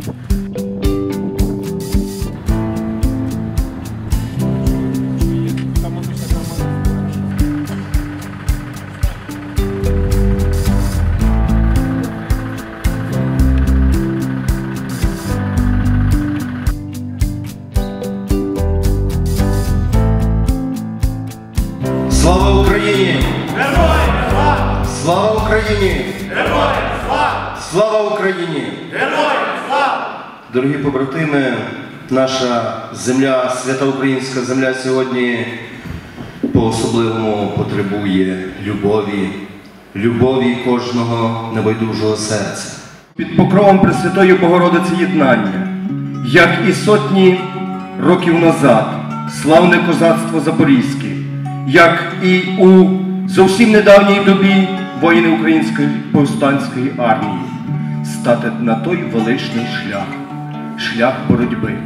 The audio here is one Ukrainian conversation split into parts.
Слава Украине! Героям слава! Слава Україні! Слава! Слава Героям слава! Дорогі побратими, наша земля, свята українська земля сьогодні по-особливому потребує любові, любові кожного небайдужого серця. під покровом Пресвятої Богородиці єднання, як і сотні років назад, славне козацтво Запорізьке, як і у зовсім недавній добі воїни Української повстанської армії, стати на той величний шлях, шлях боротьби.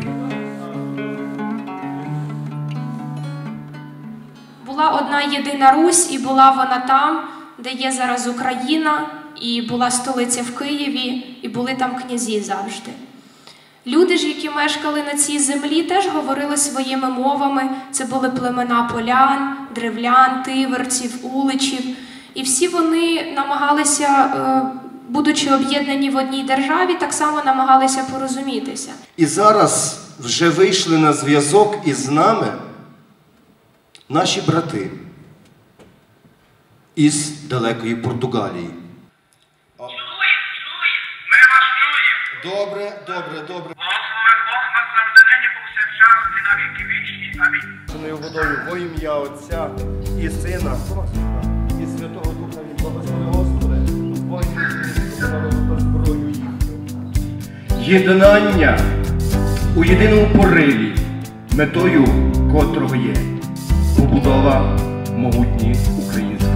Була одна єдина Русь, і була вона там, де є зараз Україна, і була столиця в Києві, і були там князі завжди. Люди ж, які мешкали на цій землі, теж говорили своїми мовами. Це були племена полян, древлян, тиверців, уличів. І всі вони намагалися, е, будучи об'єднані в одній державі, так само намагалися порозумітися. І зараз вже вийшли на зв'язок із нами наші брати із далекої Португалії. Добре, добре, добре. Благослови Бог нас вічні. Амінь. Водою во ім'я Отця і Сина і Святого Духа Єднання у єдиному пориві, метою котрого є побудова могутньої України.